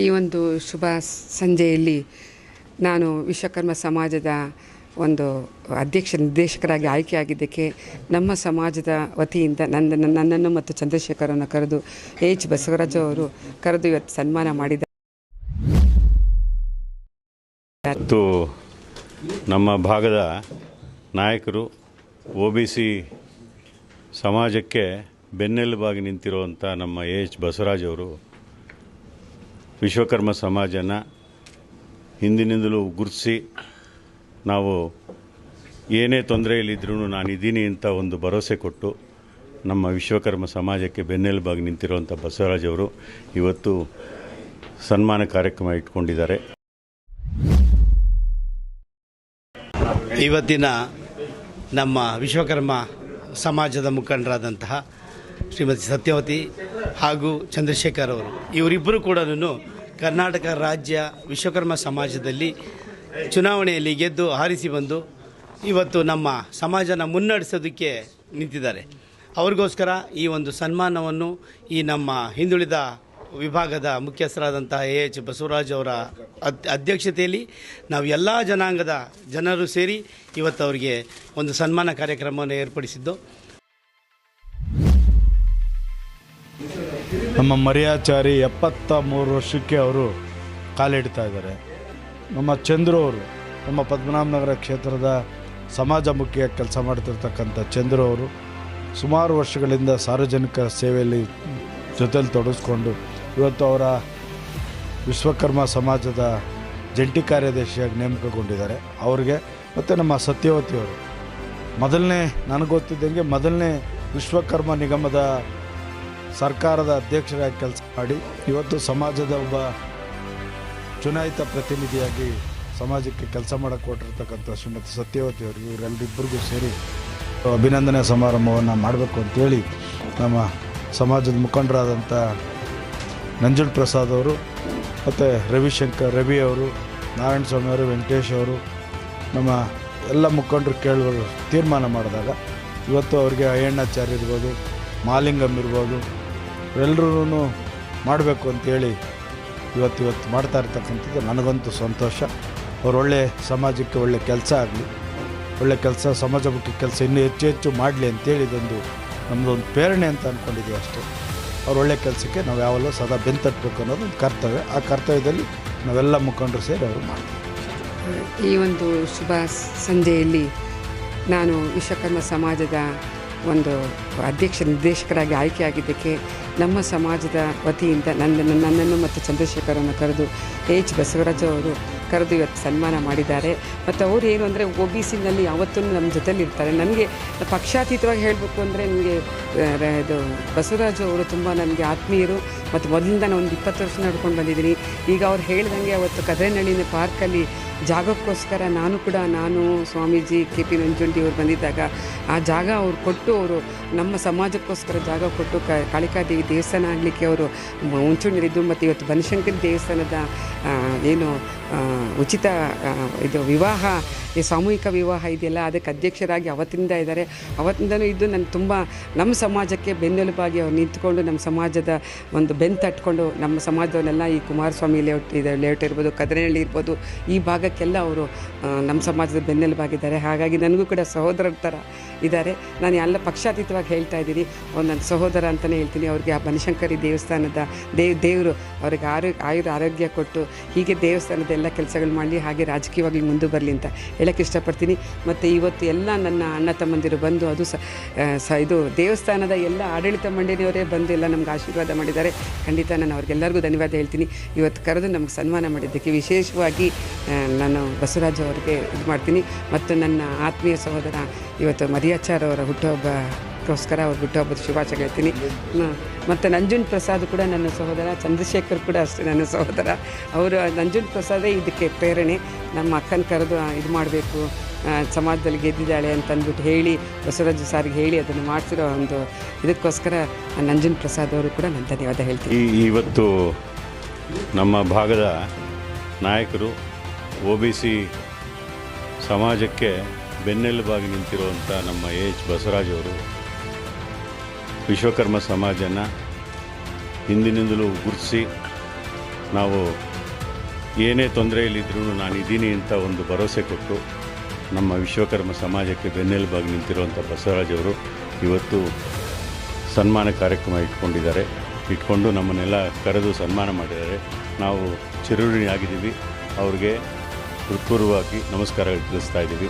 ಈ ಒಂದು ಶುಭ ಸಂಜೆಯಲ್ಲಿ ನಾನು ವಿಶ್ವಕರ್ಮ ಸಮಾಜದ ಒಂದು ಅಧ್ಯಕ್ಷ, ನಿರ್ದೇಶಕರಾಗಿ ಆಯ್ಕೆಯಾಗಿದ್ದಕ್ಕೆ ನಮ್ಮ ಸಮಾಜದ ವತಿಯಿಂದ ನನ್ನ, ನನ್ನನ್ನು ಮತ್ತು ಚಂದ್ರಶೇಖರನ್ನು ಕರೆದು ಎಚ್ ಬಸವರಾಜ ಅವರು ಕರೆದು ಇವತ್ತು ಸನ್ಮಾನ ಮಾಡಿದ ನಮ್ಮ ಭಾಗದ ನಾಯಕರು ಒ ಬಿ ಸಿ ಸಮಾಜಕ್ಕೆ ಬೆನ್ನೆಲುಬಾಗಿ ನಿಂತಿರುವಂಥ ನಮ್ಮ ಎ ಎಚ್ ಬಸವರಾಜ್ ಅವರು ವಿಶ್ವಕರ್ಮ ಸಮಾಜನ ಹಿಂದಿನಿಂದಲೂ ಗುರುತಿಸಿ ನಾವು ಏನೇ ತೊಂದರೆಯಲ್ಲಿದ್ದರೂ ನಾನಿದ್ದೀನಿ ಅಂತ ಒಂದು ಭರವಸೆ ಕೊಟ್ಟು ನಮ್ಮ ವಿಶ್ವಕರ್ಮ ಸಮಾಜಕ್ಕೆ ಬೆನ್ನೆಲುಬಾಗಿ ನಿಂತಿರುವಂಥ ಬಸವರಾಜ್ ಅವರು ಇವತ್ತು ಸನ್ಮಾನ ಕಾರ್ಯಕ್ರಮ ಇಟ್ಕೊಂಡಿದ್ದಾರೆ. ಇವತ್ತಿನ ನಮ್ಮ ವಿಶ್ವಕರ್ಮ ಸಮಾಜದ ಮುಖಂಡರಾದಂತಹ ಶ್ರೀಮತಿ ಸತ್ಯವತಿ ಹಾಗೂ ಚಂದ್ರಶೇಖರ್ ಅವರು. ಇವರಿಬ್ಬರು ಕೂಡ ಕರ್ನಾಟಕ ರಾಜ್ಯ ವಿಶ್ವಕರ್ಮ ಸಮಾಜದಲ್ಲಿ ಚುನಾವಣೆಯಲ್ಲಿ ಗೆದ್ದು ಹಾರಿಸಿ ಬಂದು ಇವತ್ತು ನಮ್ಮ ಸಮಾಜನ ಮುನ್ನಡೆಸೋದಕ್ಕೆ ನಿಂತಿದ್ದಾರೆ. ಅವ್ರಿಗೋಸ್ಕರ ಈ ಒಂದು ಸನ್ಮಾನವನ್ನು ಈ ನಮ್ಮ ಹಿಂದುಳಿದ ವಿಭಾಗದ ಮುಖ್ಯಸ್ಥರಾದಂತಹ ಎ ಎಚ್ ಬಸವರಾಜ್ ಅವರ ಅಧ್ಯಕ್ಷತೆಯಲ್ಲಿ ನಾವು ಎಲ್ಲ ಜನಾಂಗದ ಜನರು ಸೇರಿ ಇವತ್ತು ಅವರಿಗೆ ಒಂದು ಸನ್ಮಾನ ಕಾರ್ಯಕ್ರಮವನ್ನು ಏರ್ಪಡಿಸಿದ್ದು. ನಮ್ಮ ಮರಿಯಾಚಾರಿ ಎಪ್ಪತ್ತ ಮೂರು ವರ್ಷಕ್ಕೆ ಅವರು ಕಾಲಿಡ್ತಾ ಇದ್ದಾರೆ. ನಮ್ಮ ಚಂದ್ರು ಅವರು, ನಮ್ಮ ಪದ್ಮನಾಭನಗರ ಕ್ಷೇತ್ರದ ಸಮಾಜಮುಖಿಯ ಕೆಲಸ ಮಾಡ್ತಿರ್ತಕ್ಕಂಥ ಚಂದ್ರು ಅವರು ಸುಮಾರು ವರ್ಷಗಳಿಂದ ಸಾರ್ವಜನಿಕ ಸೇವೆಯಲ್ಲಿ ಜೊತೆಲಿ ತೊಡಗಿಸ್ಕೊಂಡು ಇವತ್ತು ಅವರ ವಿಶ್ವಕರ್ಮ ಸಮಾಜದ ಜಂಟಿ ಕಾರ್ಯದರ್ಶಿಯಾಗಿ ನೇಮಕಗೊಂಡಿದ್ದಾರೆ. ಅವ್ರಿಗೆ ಮತ್ತು ನಮ್ಮ ಸತ್ಯವತಿ ಅವರು, ಮೊದಲನೇ, ನನಗೆ ಗೊತ್ತಿದ್ದಂಗೆ ಮೊದಲನೇ ವಿಶ್ವಕರ್ಮ ನಿಗಮದ ಸರ್ಕಾರದ ಅಧ್ಯಕ್ಷರಾಗಿ ಕೆಲಸ ಮಾಡಿ ಇವತ್ತು ಸಮಾಜದ ಒಬ್ಬ ಚುನಾಯಿತ ಪ್ರತಿನಿಧಿಯಾಗಿ ಸಮಾಜಕ್ಕೆ ಕೆಲಸ ಮಾಡಕ್ಕೆ ಕೊಟ್ಟಿರ್ತಕ್ಕಂಥ ಶ್ರೀಮತಿ ಸತ್ಯವತಿ ಅವರಿಗೆ ಇವರೆಲ್ಲರಿಬ್ಬರಿಗೂ ಸೇರಿ ಅಭಿನಂದನೆ ಸಮಾರಂಭವನ್ನು ಮಾಡಬೇಕು ಅಂತೇಳಿ ನಮ್ಮ ಸಮಾಜದ ಮುಖಂಡರಾದಂಥ ನಂಜುಂಡ್ ಪ್ರಸಾದ್ ಅವರು ಮತ್ತು ರವಿಶಂಕರ್ ರವಿ ಅವರು, ನಾರಾಯಣ ಸ್ವಾಮಿ ಅವರು, ವೆಂಕಟೇಶ್ ಅವರು, ನಮ್ಮ ಎಲ್ಲ ಮುಖಂಡರು ಕೇಳುವ ತೀರ್ಮಾನ ಮಾಡಿದಾಗ ಇವತ್ತು ಅವರಿಗೆ ಅಯ್ಯಣ್ಣಾಚಾರ್ಯ ಇರ್ಬೋದು ಮಾಲಿಂಗಮ್ ಇರ್ಬೋದು ಎಲ್ಲರೂ ಮಾಡಬೇಕು ಅಂತೇಳಿ ಇವತ್ತು ಇವತ್ತು ಮಾಡ್ತಾ ಇರ್ತಕ್ಕಂಥದ್ದು ನನಗಂತೂ ಸಂತೋಷ. ಅವ್ರು ಒಳ್ಳೆ ಸಮಾಜಕ್ಕೆ ಒಳ್ಳೆ ಕೆಲಸ ಆಗಲಿ, ಒಳ್ಳೆ ಕೆಲಸ, ಸಮಾಜಮುಖಿ ಕೆಲಸ ಇನ್ನೂ ಹೆಚ್ಚು ಹೆಚ್ಚು ಮಾಡಲಿ ಅಂತೇಳಿ ಇದೊಂದು ನಮ್ಮದೊಂದು ಪ್ರೇರಣೆ ಅಂತ ಅಂದ್ಕೊಂಡಿದ್ದೀವಿ ಅಷ್ಟೇ. ಅವ್ರ ಒಳ್ಳೆ ಕೆಲಸಕ್ಕೆ ನಾವು ಯಾವಾಗಲೂ ಸದಾ ಬೆಂತಟ್ಟಬೇಕು ಅನ್ನೋದು ಒಂದು ಕರ್ತವ್ಯ. ಆ ಕರ್ತವ್ಯದಲ್ಲಿ ನಾವೆಲ್ಲ ಮುಖಂಡರು ಸೇರಿ ಅವರು ಮಾಡ್ತೀವಿ. ಈ ಒಂದು ಶುಭ ಸಂಜೆಯಲ್ಲಿ ನಾನು ವಿಶ್ವಕರ್ಮ ಸಮಾಜದ ಒಂದು ಅಧ್ಯಕ್ಷ ನಿರ್ದೇಶಕರಾಗಿ ಆಯ್ಕೆಯಾಗಿದ್ದಕ್ಕೆ ನಮ್ಮ ಸಮಾಜದ ವತಿಯಿಂದ ನನ್ನ ನನ್ನನ್ನು ಮತ್ತು ಚಂದ್ರಶೇಖರನ್ನು ಕರೆದು ಎಚ್ ಬಸವರಾಜು ಅವರು ಕರೆದು ಇವತ್ತು ಸನ್ಮಾನ ಮಾಡಿದ್ದಾರೆ. ಮತ್ತು ಅವರು ಏನು ಅಂದರೆ ಒ ಬಿ ಸಿನಲ್ಲಿ ಯಾವತ್ತೂ ನಮ್ಮ ಜೊತೆಲಿ ಇರ್ತಾರೆ. ನನಗೆ ಪಕ್ಷಾತೀತವಾಗಿ ಹೇಳಬೇಕು ಅಂದರೆ ನನಗೆ ಇದು ಬಸವರಾಜು ಅವರು ತುಂಬ ನನಗೆ ಆತ್ಮೀಯರು. ಮತ್ತು ಮೊದಲಿಂದ ನಾನು ಒಂದು ಇಪ್ಪತ್ತು ವರ್ಷ ನಡ್ಕೊಂಡು ಬಂದಿದ್ದೀನಿ. ಈಗ ಅವ್ರು ಹೇಳ್ದಂಗೆ ಅವತ್ತು ಕದ್ರೆನಳ್ಳಿನ ಪಾರ್ಕಲ್ಲಿ ಜಾಗಕ್ಕೋಸ್ಕರ ನಾನು ಕೂಡ, ನಾನು, ಸ್ವಾಮೀಜಿ, ಕೆ ಪಿ ನಂಜುಂಡಿ ಅವರು ಬಂದಿದ್ದಾಗ ಆ ಜಾಗ ಅವ್ರು ಕೊಟ್ಟು, ಅವರು ನಮ್ಮ ಸಮಾಜಕ್ಕೋಸ್ಕರ ಜಾಗ ಕೊಟ್ಟು ಕಾಳಿಕಾದೇವಿ ದೇವಸ್ಥಾನ ಆಗಲಿಕ್ಕೆ ಅವರು ಮುಂಚೂಣಿಯಲ್ಲಿದ್ದು ಮತ್ತು ಇವತ್ತು ಬನಶಂಕರಿ ದೇವಸ್ಥಾನದ ಏನು ಉಚಿತ ಇದು ವಿವಾಹ ಈ ಸಾಮೂಹಿಕ ವಿವಾಹ ಇದೆಯಲ್ಲ, ಅದಕ್ಕೆ ಅಧ್ಯಕ್ಷರಾಗಿ ಅವತ್ತಿಂದ ಇದ್ದಾರೆ. ಅವತ್ತಿಂದನೂ ಇದ್ದು ನಾನು ತುಂಬ, ನಮ್ಮ ಸಮಾಜಕ್ಕೆ ಬೆನ್ನೆಲುಬಾಗಿ ಅವ್ರು ನಿಂತ್ಕೊಂಡು ನಮ್ಮ ಸಮಾಜದ ಒಂದು ಬೆನ್ ತಟ್ಕೊಂಡು ನಮ್ಮ ಸಮಾಜವನ್ನೆಲ್ಲ ಈ ಕುಮಾರಸ್ವಾಮಿ ಲೇಔಟ್ ಇದೆ, ಲೇಔಟ್ ಇರ್ಬೋದು, ಕದನಹಳ್ಳಿ ಇರ್ಬೋದು, ಈ ಭಾಗಕ್ಕೆಲ್ಲ ಅವರು ನಮ್ಮ ಸಮಾಜದ ಬೆನ್ನೆಲುಬಾಗಿದ್ದಾರೆ. ಹಾಗಾಗಿ ನನಗೂ ಕೂಡ ಸಹೋದರರ ಥರ ಇದ್ದಾರೆ. ನಾನು ಎಲ್ಲ ಪಕ್ಷಾತೀತವಾಗಿ ಹೇಳ್ತಾ ಇದ್ದೀನಿ. ಅವ್ರು ನನ್ನ ಸಹೋದರ ಅಂತಲೇ ಹೇಳ್ತೀನಿ. ಅವ್ರಿಗೆ ಆ ಬನಶಂಕರಿ ದೇವಸ್ಥಾನದ ದೇವ್ ದೇವರು ಅವ್ರಿಗೆ ಆರೋಗ್ಯ ಆಯುರ್ ಆರೋಗ್ಯ ಕೊಟ್ಟು ಹೀಗೆ ದೇವಸ್ಥಾನದ ಎಲ್ಲ ಕೆಲಸಗಳು ಮಾಡಲಿ ಹಾಗೆ ರಾಜಕೀಯವಾಗಿ ಮುಂದೆ ಬರಲಿ ಅಂತ ಹೇಳಕ್ಕೆ ಇಷ್ಟಪಡ್ತೀನಿ. ಮತ್ತು ಇವತ್ತು ಎಲ್ಲ ನನ್ನ ಅಣ್ಣ ತಮ್ಮಂದಿರು ಬಂದು ಅದು ಸ ಇದು ದೇವಸ್ಥಾನದ ಎಲ್ಲ ಆಡಳಿತ ಮಂಡಳಿಯವರೇ ಬಂದು ಎಲ್ಲ ನಮ್ಗೆ ಆಶೀರ್ವಾದ ಮಾಡಿದ್ದಾರೆ. ಖಂಡಿತ ನಾನು ಅವ್ರಿಗೆಲ್ಲರಿಗೂ ಧನ್ಯವಾದ ಹೇಳ್ತೀನಿ. ಇವತ್ತು ಕರೆದು ನಮ್ಗೆ ಸನ್ಮಾನ ಮಾಡಿದ್ದಕ್ಕೆ ವಿಶೇಷವಾಗಿ ನಾನು ಬಸವರಾಜ್ ಅವರಿಗೆ ಇದು ಮಾಡ್ತೀನಿ. ಮತ್ತು ನನ್ನ ಆತ್ಮೀಯ ಸಹೋದರ ಇವತ್ತು ಮರಿಯಾಚಾರ್ ಅವರ ಹುಟ್ಟುಹಬ್ಬಕ್ಕೋಸ್ಕರ ಅವ್ರ ಹುಟ್ಟುಹಬ್ಬದ ಶುಭಾಶಯ ಹೇಳ್ತೀನಿ ಮತ್ತು ನಂಜುನ್ ಪ್ರಸಾದ್ ಕೂಡ ನನ್ನ ಸಹೋದರ, ಚಂದ್ರಶೇಖರ್ ಕೂಡ ಅಷ್ಟೇ ನನ್ನ ಸಹೋದರ. ಅವರು ನಂಜುನ್ ಪ್ರಸಾದೇ ಇದಕ್ಕೆ ಪ್ರೇರಣೆ. ನಮ್ಮ ಅಕ್ಕನ ಕರೆದು ಇದು ಮಾಡಬೇಕು ಸಮಾಜದಲ್ಲಿ ಗೆದ್ದಿದ್ದಾಳೆ ಅಂತಂದ್ಬಿಟ್ಟು ಹೇಳಿ, ಬಸವರಾಜ ಸಾರಿಗೆ ಹೇಳಿ ಅದನ್ನು ಮಾಡಿಸಿರೋ ಒಂದು ಇದಕ್ಕೋಸ್ಕರ ನಂಜುನ್ ಪ್ರಸಾದ್ ಅವರು ಕೂಡ ನಾನು ಧನ್ಯವಾದ ಹೇಳ್ತೀನಿ. ಇವತ್ತು ನಮ್ಮ ಭಾಗದ ನಾಯಕರು, ಒ ಬಿ ಸಿ ಸಮಾಜಕ್ಕೆ ಬೆನ್ನೆಲುಬಾಗಿ ನಿಂತಿರುವಂಥ ನಮ್ಮ ಎ ಎಚ್ ಬಸವರಾಜ್ ಅವರು ವಿಶ್ವಕರ್ಮ ಸಮಾಜನ ಹಿಂದಿನಿಂದಲೂ ಗುರುತಿಸಿ ನಾವು ಏನೇ ತೊಂದರೆಯಲ್ಲಿದ್ದರೂ ನಾನು ಇದ್ದೀನಿ ಅಂತ ಒಂದು ಭರವಸೆ ಕೊಟ್ಟು ನಮ್ಮ ವಿಶ್ವಕರ್ಮ ಸಮಾಜಕ್ಕೆ ಬೆನ್ನೆಲುಬಾಗಿ ನಿಂತಿರುವಂಥ ಬಸವರಾಜ್ ಅವರು ಇವತ್ತು ಸನ್ಮಾನ ಕಾರ್ಯಕ್ರಮ ಇಟ್ಕೊಂಡಿದ್ದಾರೆ. ಇಟ್ಕೊಂಡು ನಮ್ಮನ್ನೆಲ್ಲ ಕರೆದು ಸನ್ಮಾನ ಮಾಡಿದ್ದಾರೆ. ನಾವು ಚಿರುಣಿಯಾಗಿದ್ದೀವಿ ಅವ್ರಿಗೆ ಹೃತ್ಪೂರ್ವವಾಗಿ ನಮಸ್ಕಾರಗಳು ತಿಳಿಸ್ತಾ ಇದ್ದೀವಿ.